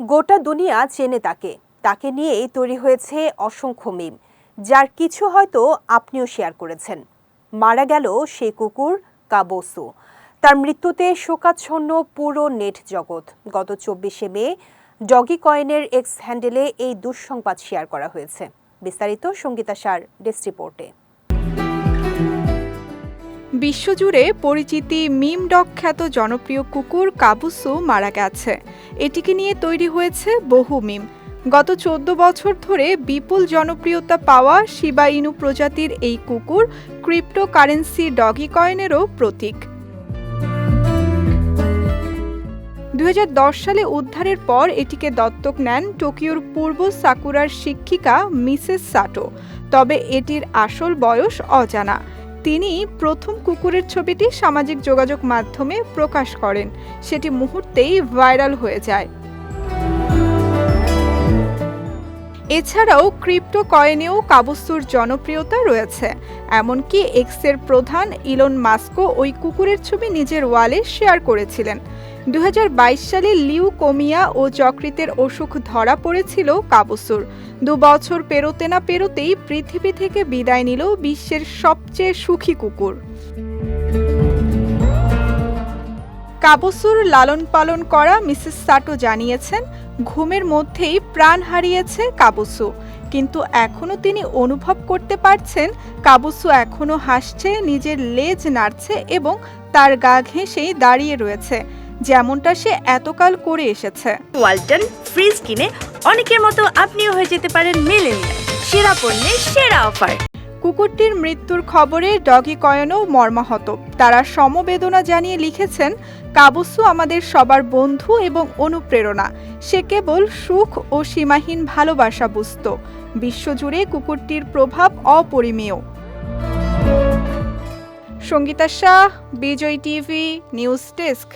গোটা দুনিয়া চেনে তাকে। তাকে নিয়েই তৈরি হয়েছে অসংখ্য মিম, যার কিছু হয়তো আপনিও শেয়ার করেছেন। মারা গেল সেই কুকুর কাবসু। তার মৃত্যুতে শোকাচ্ছন্ন পুরো নেট জগৎ। গত চব্বিশে মে, ডগি কয়েনের এক্স হ্যান্ডেলে এই দুঃসংবাদ শেয়ার করা হয়েছে। বিস্তারিত সঙ্গীতা সার, ডেস্ক রিপোর্টে। বিশ্বজুড়ে পরিচিতি মিম ডগ খ্যাত জনপ্রিয় কুকুর কাবুসু মারা গেছে। এটিকে নিয়ে তৈরি হয়েছে বহু মিম। গত চোদ্দ বছর ধরে বিপুল জনপ্রিয়তা পাওয়া শিবা ইনু প্রজাতির এই কুকুর ক্রিপ্টোকারেন্সি ডগি কয়েনেরও প্রতীক। দু হাজার দশ সালে উদ্ধারের পর এটিকে দত্তক নেন টোকিওর পূর্ব সাকুরার শিক্ষিকা মিসেস সাটো। তবে এটির আসল বয়স অজানা। তিনি প্রথম কুকুরের ছবিটি সামাজিক যোগাযোগ মাধ্যমে প্রকাশ করেন। সেটি মুহূর্তেই ভাইরাল হয়ে যায়। এছাড়াও ক্রিপ্টো কয়েনেও কাবস্তুর জনপ্রিয়তা রয়েছে। এমনকি এক্সের প্রধান ইলন মাস্কো ওই কুকুরের ছবি নিজের ওয়ালে শেয়ার করেছিলেন। দু হাজার বাইশ সালে লিউ কোমিয়া ও যকৃতের অসুখ ধরা পড়েছিল কাবুসুর দু বছর পেরোতে না পেরোতেই পৃথিবী থেকে বিদায় নিল বিশ্বের সবচেয়ে সুখী কুকুর। কাবসুর লালন পালন করা মিসেস সাটো জানিয়েছেন, ঘুমের মধ্যেই প্রাণ হারিয়েছে কাবুসু কিন্তু এখনও তিনি অনুভব করতে পারছেন কাবুসু এখনও হাসছে, নিজের লেজ নাড়ছে এবং তার গা ঘেঁষেই দাঁড়িয়ে রয়েছে। যেমনটা সে এতকাল করে এসেছে। ওয়ালটন ফ্রিজ কিনে অনেকের মতো আপনিও হয়ে যেতে পারেন মেলেনিয়া সেরা পণ্যের সেরা অফার। কুকুরটির মৃত্যুর খবরে ডগি কয়েনও মর্মাহত। তারা সমবেদনা জানিয়ে লিখেছেন কাবুসু আমাদের সবার বন্ধু এবং অনুপ্রেরণা। সে কেবল সুখ ও সীমাহীন ভালোবাসা বুঝত। বিশ্বজুড়ে কুকুরটির প্রভাব অপরিমেয়। Sangeeta Shah Vijay TV news desk.